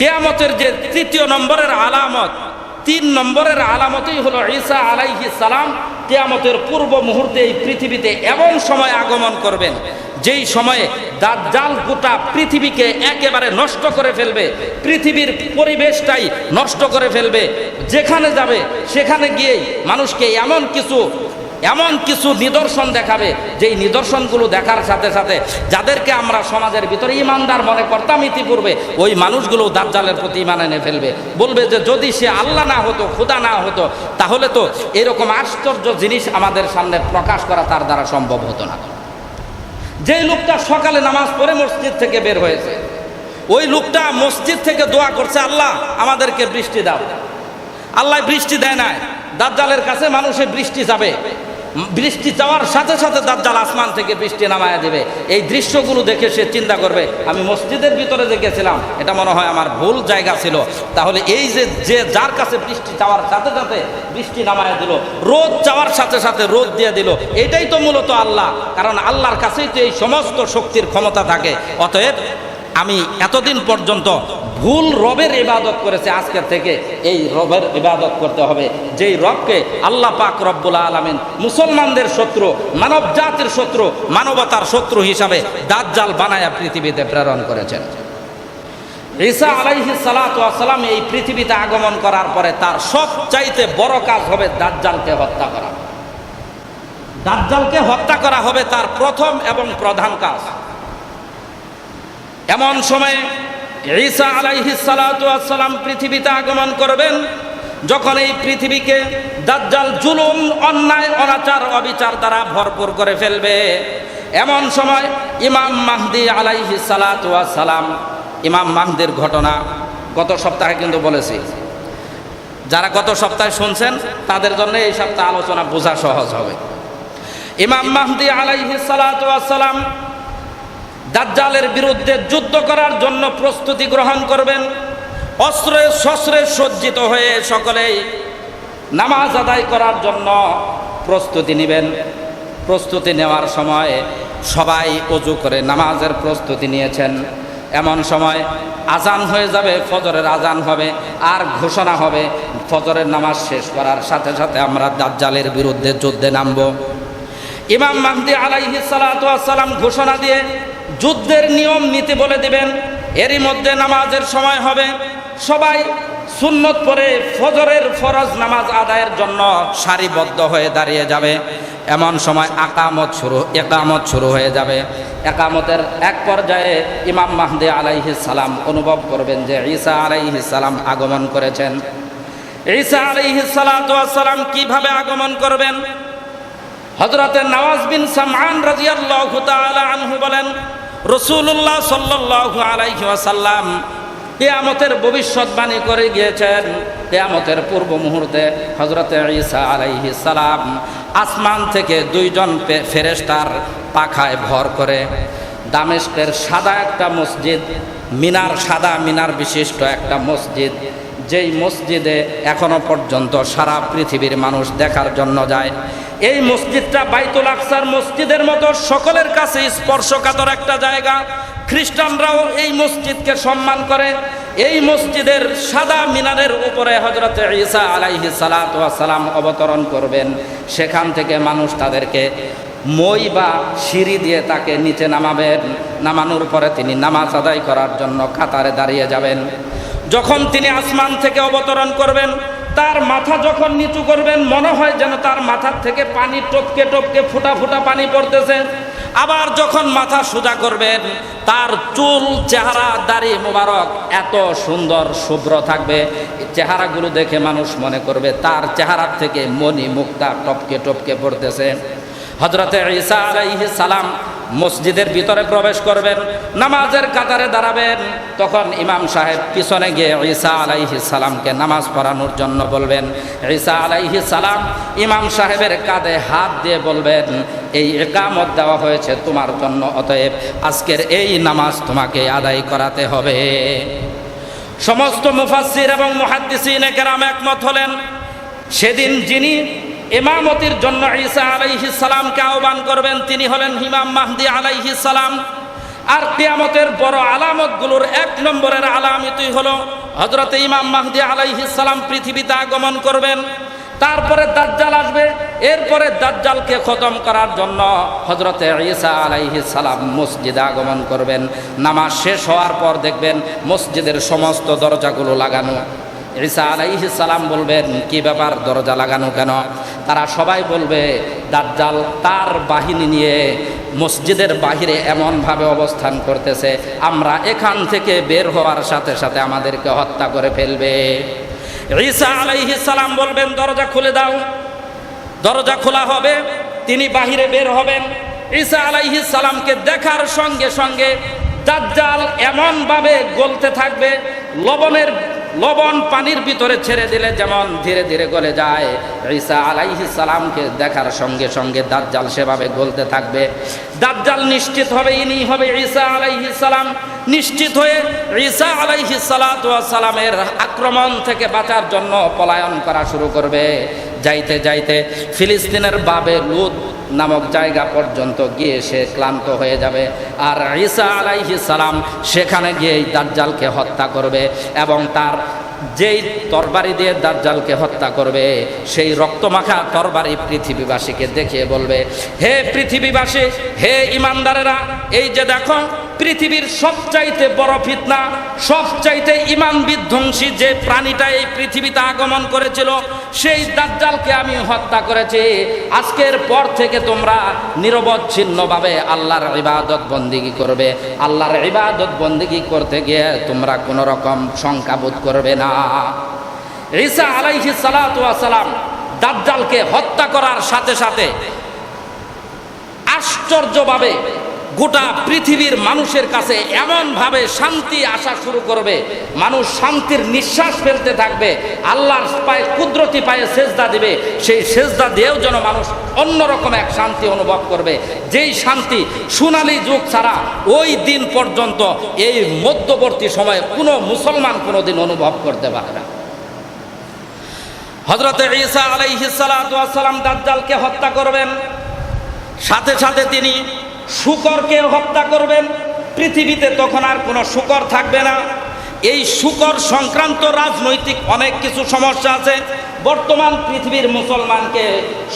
কেয়ামতের যে তৃতীয় নম্বরের আলামত, তিন নম্বরের আলামতই হলো ঈসা আলাইহি সালাম কেয়ামতের পূর্ব মুহূর্তে এই পৃথিবীতে এমন সময় আগমন করবেন, যেই সময়ে দাজ্জাল গোটা পৃথিবীকে একেবারে নষ্ট করে ফেলবে, পৃথিবীর পরিবেশটাই নষ্ট করে ফেলবে, যেখানে যাবে সেখানে গিয়েই মানুষকে এমন কিছু এমন কিছু নিদর্শন দেখাবে, যেই নিদর্শনগুলো দেখার সাথে সাথে যাদেরকে আমরা সমাজের ভিতরে ইমানদার মনে করতাম ইতিপূর্বে, ওই মানুষগুলো দাজ্জালের প্রতি ইমান এনে ফেলবে। বলবে যে, যদি সে আল্লাহ না হতো, খুদা না হতো, তাহলে তো এরকম আশ্চর্য জিনিস আমাদের সামনে প্রকাশ করা তার দ্বারা সম্ভব হতো না। যেই লোকটা সকালে নামাজ পড়ে মসজিদ থেকে বের হয়েছে, ওই লোকটা মসজিদ থেকে দোয়া করছে, আল্লাহ, আমাদেরকে বৃষ্টি দাও। আল্লাহ বৃষ্টি দেয় না দাজ্জালের কাছে মানুষের বৃষ্টি যাবে। বৃষ্টি যাওয়ার সাথে সাথে দাজ্জাল আসমান থেকে বৃষ্টি নামায়া দেবে। এই দৃশ্যগুলো দেখে সে চিন্তা করবে, আমি মসজিদের ভিতরে যে গেছিলাম এটা মনে হয় আমার ভুল জায়গা ছিল। তাহলে এই যে যে যার কাছে বৃষ্টি চাওয়ার সাথে সাথে বৃষ্টি নামায়া দিল, রোদ চাওয়ার সাথে সাথে রোদ দিয়ে দিল, এটাই তো মূলত আল্লাহ। কারণ আল্লাহর কাছেই তো এই সমস্ত শক্তির ক্ষমতা থাকে। অতএব আমি এতদিন পর্যন্ত ভুল রবের ইবাদত করেছে আজকের থেকে, এই রবের ইবাদত করতে হবে। যেই রবকে আল্লাহ পাক রব্বুল আলমিন মুসলমানদের শত্রু, মানব জাতির শত্রু, মানবতার শত্রু হিসাবে দাজ্জাল বানায়া পৃথিবীতে প্রেরণ করেছেন। ঈসা আলাইহি সালাম এই পৃথিবীতে আগমন করার পরে তার সবচাইতে বড় কাজ হবে দাজ্জালকে হত্যা করা। দাজ্জালকে হত্যা করা হবে তার প্রথম এবং প্রধান কাজ। এমন সময় ঈসা আলাইহি সালাম পৃথিবীতে আগমন করবেন, যখন এই পৃথিবীকে দাজ্জাল জুলুম, অন্যায়, অনাচার, অবিচার দ্বারা ভরপুর করে ফেলবে। এমন সময় ইমাম মাহদি আলাইহি সালাম ইমাম মাহদির ঘটনা গত সপ্তাহে কিন্তু বলেছি। যারা গত সপ্তাহে শুনছেন, তাদের জন্য এই সপ্তাহে আলোচনা বোঝা সহজ হবে। ইমাম মাহদি আলাইহি সালাম দাজ্জালের বিরুদ্ধে যুদ্ধ করার জন্য প্রস্তুতি গ্রহণ করবেন। অস্ত্রে শস্ত্রে সজ্জিত হয়ে সকলেই নামাজ আদায় করার জন্য প্রস্তুতি নেবেন। প্রস্তুতি নেওয়ার সময় সবাই অজু করে নামাজের প্রস্তুতি নিয়েছেন। এমন সময় আজান হয়ে যাবে, ফজরের আজান হবে, আর ঘোষণা হবে, ফজরের নামাজ শেষ করার সাথে সাথে আমরা দাজ্জালের বিরুদ্ধে যুদ্ধে নামব। ইমাম মাহদি আলাইহি সালাম ঘোষণা দিয়ে যুদ্ধের নিয়ম নীতি বলে দিবেন। এরই মধ্যে নামাজের সময় হবে। সবাই সুন্নত পরে ফজরের ফরজ নামাজ আদায়ের জন্য সারিবদ্ধ হয়ে দাঁড়িয়ে যাবে। এমন সময় আকামত শুরু, একামত শুরু হয়ে যাবে। একামতের এক পর্যায়ে ইমাম মাহদি আলাইহি সালাম অনুভব করবেন যে ঈসা আলাইহি সালাম আগমন করেছেন। ঈসা আলাইহি সালাম কীভাবে আগমন করবেন? হজরতের নওয়াজ বিন সামান রাজিয়াল্লাহু তাআলা আনহু বলেন রসুল্লাহ সাল্লাল্লাহু আলাইহি ওয়াসাল্লাম কেয়ামতের ভবিষ্যৎবাণী করে গিয়েছেন। কেয়ামতের পূর্ব মুহূর্তে হজরত ঈসা আলাইহি সালাম আসমান থেকে দুইজন ফেরেস্তার পাখায় ভর করে দামেস্কের সাদা একটা মসজিদ, মিনার সাদা মিনার বিশিষ্ট একটা মসজিদ যেই মসজিদে এখনও পর্যন্ত সারা পৃথিবীর মানুষ দেখার জন্য যায়, এই মসজিদটা বাইতুল আকসার মসজিদের মতো সকলের কাছে স্পর্শকাতর একটা জায়গা। খ্রিস্টানরাও এই মসজিদকে সম্মান করে। এই মসজিদের সাদা মিনারের উপরে হজরত ঈসা আলাইহি সালাম অবতরণ করবেন। সেখান থেকে মানুষ তাদেরকে মই বা সিঁড়ি দিয়ে তাকে নিচে নামাবেন। নামানোর পরে তিনি নামাজ আদায় করার জন্য কাতারে দাঁড়িয়ে যাবেন। যখন তিনি আসমান থেকে অবতরণ করবেন, তার মাথা যখন নিচু করবেন, মনে হয় যেন তার মাথার থেকে পানি টপকে টপকে ফুটা ফুটা পানি পড়তেছে। আবার যখন মাথা সোজা করবেন, তার চুল, চেহারা, দাড়ি মোবারক এত সুন্দর, শুভ্র থাকবে। চেহারাগুলো দেখে মানুষ মনে করবে তার চেহারার থেকে মনি মুক্তা টপকে টপকে পড়তেছে। হজরতে ঈসা আলাইহি সালাম মসজিদের ভিতরে প্রবেশ করবেন, নামাজের কাতারে দাঁড়াবেন, তখন ইমাম সাহেব পিছনে গিয়ে ঈসা আলাইহি সালামকে নামাজ পড়ানোর জন্য বলবেন, ঈসা আলাইহি সালাম, ইমাম সাহেবের কাঁধে হাত দিয়ে বলবেন, এই একামত দেওয়া হয়েছে তোমার জন্য, অতএব আজকের এই নামাজ তোমাকে আদায় করাতে হবে। সমস্ত মুফাসির এবং মুহাদ্দিসিন কেরাম একমত হলেন, সেদিন যিনি ইমামতির জন্য ঈসা আলাইহি সালামকে আহ্বান করবেন, তিনি হলেন ইমাম মাহদি আলাইহি সালাম। আর কিয়ামতের বড় আলামতগুলোর এক নম্বরের আলামতই হলো হজরত ইমাম মাহদি আলাইহিস সালাম পৃথিবীতে আগমন করবেন, তারপরে দাজ্জাল আসবে, এরপরে দাজ্জালকে খতম করার জন্য হজরতে ঈসা আলাইহিস সালাম মসজিদে আগমন করবেন। নামাজ শেষ হওয়ার পর দেখবেন মসজিদের সমস্ত দরজাগুলো লাগানো। ঈসা আলাইহিস সালাম বলবেন, কি ব্যাপার? দরজা লাগানো কেন? তারা সবাই বলবে, দাজ্জাল তার বাহিনী নিয়ে মসজিদের বাহিরে এমনভাবে অবস্থান করতেছে, আমরা এখান থেকে বের হওয়ার সাথে সাথে আমাদেরকে হত্যা করে ফেলবে। ঈসা আলাইহিস সালাম বলবেন, দরজা খুলে দাও, দরজা খোলা হবে, তিনি বাহিরে বের হবেন। ঈসা আলাইহিস সালামকে দেখার সঙ্গে সঙ্গে দাজ্জাল এমনভাবে গলতে থাকবে, লবণের লবণ পানির ভিতরে ছেড়ে দিলে যেমন ধীরে ধীরে গলে যায় ঈসা আলাইহিস সালামকে দেখার সঙ্গে সঙ্গে দাজ্জাল সেভাবে গলতে থাকবে। দাজ্জাল নিশ্চিত হবে, ইনি হবে ঈসা আলাইহিস সালাম। নিশ্চিত হয়ে ঈসা ওয়াস সালামের আক্রমণ থেকে বাঁচার জন্য পলায়ন করা শুরু করবে। যাইতে যাইতে ফিলিস্তিনের বাবে লুদ নামক জায়গা পর্যন্ত গিয়ে সে ক্লান্ত হয়ে যাবে। আর ঈসা আলাইহিস সালাম সেখানে গিয়েই দাজ্জালকে হত্যা করবে এবং তার যেই তরবারি দিয়ে দাজ্জালকে হত্যা করবে, সেই রক্তমাখা তরবারি পৃথিবীবাসীকে দেখিয়ে বলবে, হে পৃথিবীবাসী, হে ইমানদারেরা, এই যে দেখো, পৃথিবীর সবচাইতে বড় ফিতনা, সবচাইতে ইমান বিধ্বংসী যে প্রাণীটা এই পৃথিবীতে আগমন করেছিল সেই দাজ্জালকে আমি হত্যা করেছি। আজকের পর থেকে তোমরা নিরবচ্ছিন্নভাবে আল্লাহর ইবাদত বন্দিগি করবে। আল্লাহর ইবাদত বন্দিগি করতে গিয়ে তোমরা কোনো রকম শঙ্কাবোধ করবে না। ঈসা আলাইহি সালাম দাজ্জালকে হত্যা করার সাথে সাথে আশ্চর্যভাবে গোটা পৃথিবীর মানুষের কাছে এমনভাবে শান্তি আসা শুরু করবে। মানুষ শান্তির নিঃশ্বাস ফেলতে থাকবে। আল্লাহর পায়ে, কুদরতি পায়ে সেজদা দিবে। সেই সেজদা দিয়েও যেন মানুষ অন্যরকম এক শান্তি অনুভব করবে। যেই শান্তি সোনালি যুগ ছাড়া ওই দিন পর্যন্ত এই মধ্যবর্তী সময়ে কোনো মুসলমান কোনো দিন অনুভব করতে পারে না। হজরত ঈসা আলাইহিসালাম দাজ্জালকে হত্যা করবেন। সাথে সাথে তিনি শুকরকে হত্যা করবেন? পৃথিবীতে তখন আর কোনো শুকর থাকবে না। এই শুকর সংক্রান্ত রাজনৈতিক অনেক কিছু সমস্যা আছে। বর্তমান পৃথিবীর মুসলমানকে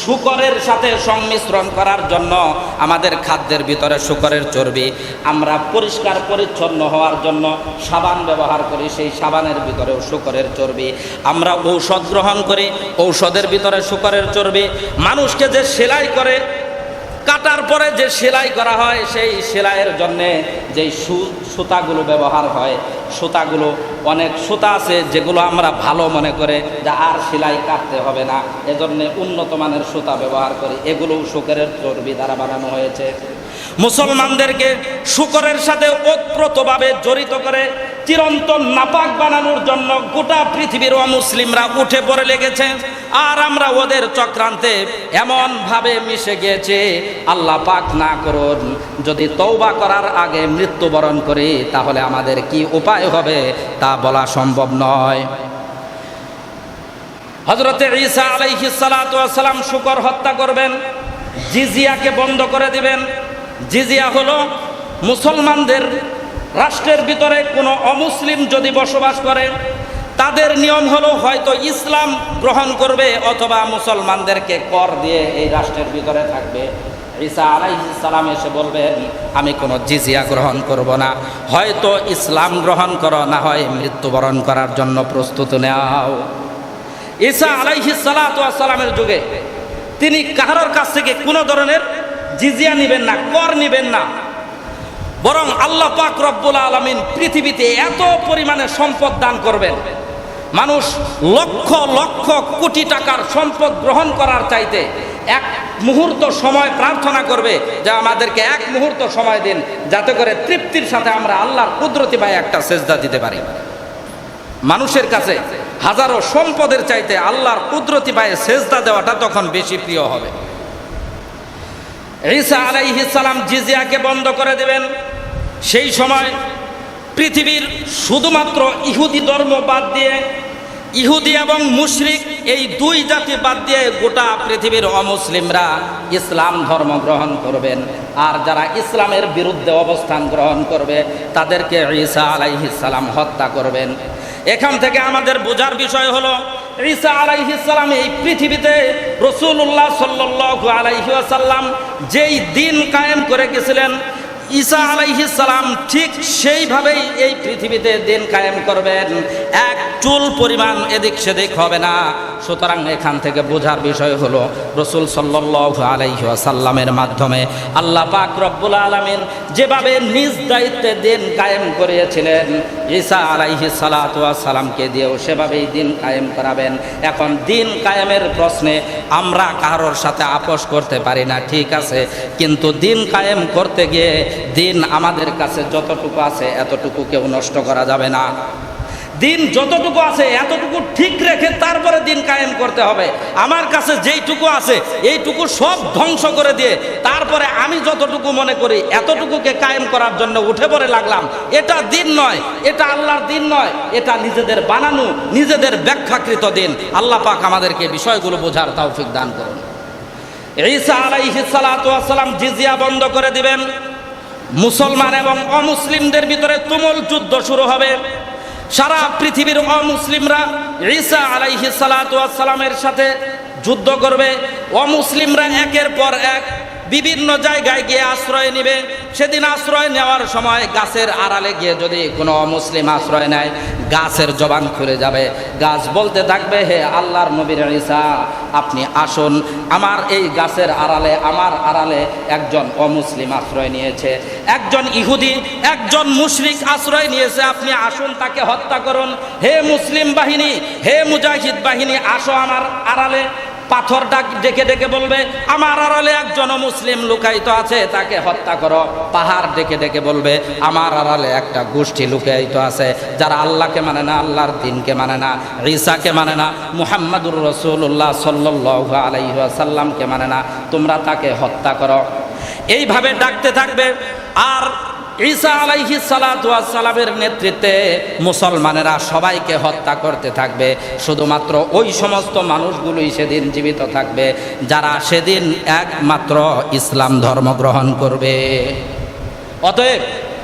শুকরের সাথে সংমিশ্রণ করার জন্য আমাদের খাদ্যের ভিতরে শুকরের চর্বি। আমরা পরিষ্কার, পরিচ্ছন্ন হওয়ার জন্য সাবান ব্যবহার করি, সেই সাবানের ভিতরেও শুকরের চর্বি। আমরা ঔষধ গ্রহণ করি, ঔষধের ভিতরে শুকরের চর্বি। মানুষকে যে সেলাই করে কাটার পরে যে সেলাই করা হয়, সেই সেলাইয়ের জন্যে যেই সু, সুতাগুলো ব্যবহার হয়, সুতাগুলো অনেক সুতা আছে যেগুলো আমরা ভালো মনে করে যে আর সেলাই কাটতে হবে না। এজন্য উন্নত মানের সুতা ব্যবহার করি। এগুলোও শুকরের চর্বি দ্বারা বানানো হয়েছে। মুসলমানদেরকে শুকরের সাথে ওতপ্রোতভাবে জড়িত করে চিরন্তন নাপাক বানানোর জন্য গোটা পৃথিবীর অমুসলিমরা উঠে পড়ে লেগেছে। আর আমরা ওদের চক্রান্তে এমনভাবে মিশে গিয়েছে, আল্লাহ পাক না করুন, যদি তৌবা করার আগে মৃত্যুবরণ করি, তাহলে আমাদের কি উপায় হবে তা বলা সম্ভব নয়। হজরতে ঈসা আলাইহি সালাম শুকর হত্যা করবেন, জিজিয়াকে বন্ধ করে দিবেন। জিজিয়া হলো মুসলমানদের রাষ্ট্রের ভিতরে কোনো অমুসলিম যদি বসবাস করে, তাদের নিয়ম হলো হয়তো ইসলাম গ্রহণ করবে অথবা মুসলমানদেরকে কর দিয়ে এই রাষ্ট্রের ভিতরে থাকবে। ঈসা আলাইহিস সালাম এসে বলবেন, আমি কোনো জিজিয়া গ্রহণ করব না। হয়তো ইসলাম গ্রহণ করো, না হয় মৃত্যুবরণ করার জন্য প্রস্তুত নেও। ঈসা আলাইহিস সালামের যুগে তিনি কাহারোর কাছ থেকে কোনো ধরনের জিজিয়া নেবেন না, কর নিবেন না। বরং আল্লাহ পাক রব্বুল আলমিন পৃথিবীতে এত পরিমাণে সম্পদ দান করবেন। মানুষ লক্ষ লক্ষ কোটি টাকার সম্পদ গ্রহণ করার চাইতে এক মুহূর্ত সময় প্রার্থনা করবে যে আমাদেরকে এক মুহূর্ত সময় দিন, যাতে করে তৃপ্তির সাথে আমরা আল্লাহর কুদরতি ভাই একটা সেজদা দিতে পারি। মানুষের কাছে হাজারো সম্পদের চাইতে আল্লাহর কুদরতি পায়ে সেজদা দেওয়াটা তখন বেশি প্রিয় হবে। ঈসা আলাইহিস সালাম জিজিয়াকে বন্ধ করে দেবেন। সেই সময় পৃথিবীর শুধুমাত্র ইহুদি ধর্ম বাদ দিয়ে ইহুদি এবং মুশরিক এই দুই জাতি বাদ দিয়ে গোটা পৃথিবীর অমুসলিমরা ইসলাম ধর্ম গ্রহণ করবেন। আর যারা ইসলামের বিরুদ্ধে অবস্থান গ্রহণ করবে, তাদেরকে ঈসা আলাইহিস সালাম হত্যা করবেন। এখান থেকে আমাদের বোঝার বিষয় হলো, ঈসা আলাইহিস সালাম এই পৃথিবীতে রসুল্লাহ সাল্লাল্লাহু আলাইহি ওয়াসাল্লাম যেই দিন কায়েম করে গেছিলেন ঈসা আলাইহিস সালাম ঠিক সেইভাবেই এই পৃথিবীতে দিন কায়েম করবেন। এক চুল পরিমাণ এদিক সেদিক হবে না। সুতরাং এখান থেকে বোঝার বিষয় হলো, রসুল সাল্লাল্লাহু আলাইহি ওয়াসাল্লামের মাধ্যমে আল্লাহ পাক রব্বুল আলামিন যেভাবে নিজ দায়িত্বে দিন কায়েম করিয়েছিলেন, ঈসা আলাইহি সালাতু সালামকে দিয়েও সেভাবেই দিন কায়েম করাবেন। এখন দিন কায়েমের প্রশ্নে আমরা কারোর সাথে আপোষ করতে পারি না, ঠিক আছে। কিন্তু দিন কায়েম করতে গিয়ে দিন আমাদের কাছে যতটুকু আছে, এতটুকু কেউ নষ্ট করা যাবে না। দিন যতটুকু আছে, এতটুকু ঠিক রেখে তারপরে দিন কায়েম করতে হবে। আমার কাছে যেইটুকু আছে, এইটুকু সব ধ্বংস করে দিয়ে তারপরে আমি যতটুকু মনে করি, এতটুকুকে কায়েম করার জন্য উঠে পড়ে লাগলাম। এটা দিন নয়, এটা আল্লাহর দিন নয়, এটা নিজেদের বানানো, নিজেদের ব্যাখ্যাকৃত দিন। আল্লাহ পাক আমাদেরকে বিষয়গুলো বোঝার তৌফিক দান করুন। ঈসা আলাইহিস সালাতু জিজিয়া বন্ধ করে দিবেন। মুসলমান এবং অমুসলিমদের ভিতরে তুমুল যুদ্ধ শুরু হবে। সারা পৃথিবীর অমুসলিমরা ঈসা আলাইহি সালামের সাথে যুদ্ধ করবে। অমুসলিমরা একের পর এক বিভিন্ন জায়গায় গিয়ে আশ্রয় নেবে। সেদিন আশ্রয় নেওয়ার সময় গাছের আড়ালে গিয়ে যদি কোনো অমুসলিম আশ্রয় নেয়, গাছের জবান খুলে যাবে। গাছ বলতে থাকবে, হে আল্লাহর নবীর ঈসা, আপনি আসুন। আমার এই গাছের আড়ালে, আমার আড়ালে একজন অমুসলিম আশ্রয় নিয়েছে। একজন ইহুদি, একজন মুশরিক আশ্রয় নিয়েছে, আপনি আসুন, তাকে হত্যা করুন। হে মুসলিম বাহিনী, হে মুজাহিদ বাহিনী, আসো আমার আড়ালে। পাথর ডাক ডেকে ডেকে বলবে, আমার আড়ালে একজন মুসলিম লুকায়িত আছে, তাকে হত্যা করো। পাহাড় ডেকে ডেকে বলবে, আমার আড়ালে একটা গোষ্ঠী লুকায়িত আছে, যারা আল্লাহকে মানে না, আল্লাহর দিনকে মানে না, ঈসাকে মানে না, মুহাম্মাদুর রসুল্লাহ সাল্লাহ আলাইসাল্লামকে মানে না, তোমরা তাকে হত্যা করো। এইভাবে ডাকতে থাকবে, আর ঈসা আলাইহি সালামের নেতৃত্বে মুসলমানেরা সবাইকে হত্যা করতে থাকবে। শুধুমাত্র ওই সমস্ত মানুষগুলোই সেদিন জীবিত থাকবে, যারা সেদিন একমাত্র ইসলাম ধর্ম গ্রহণ করবে। অতএব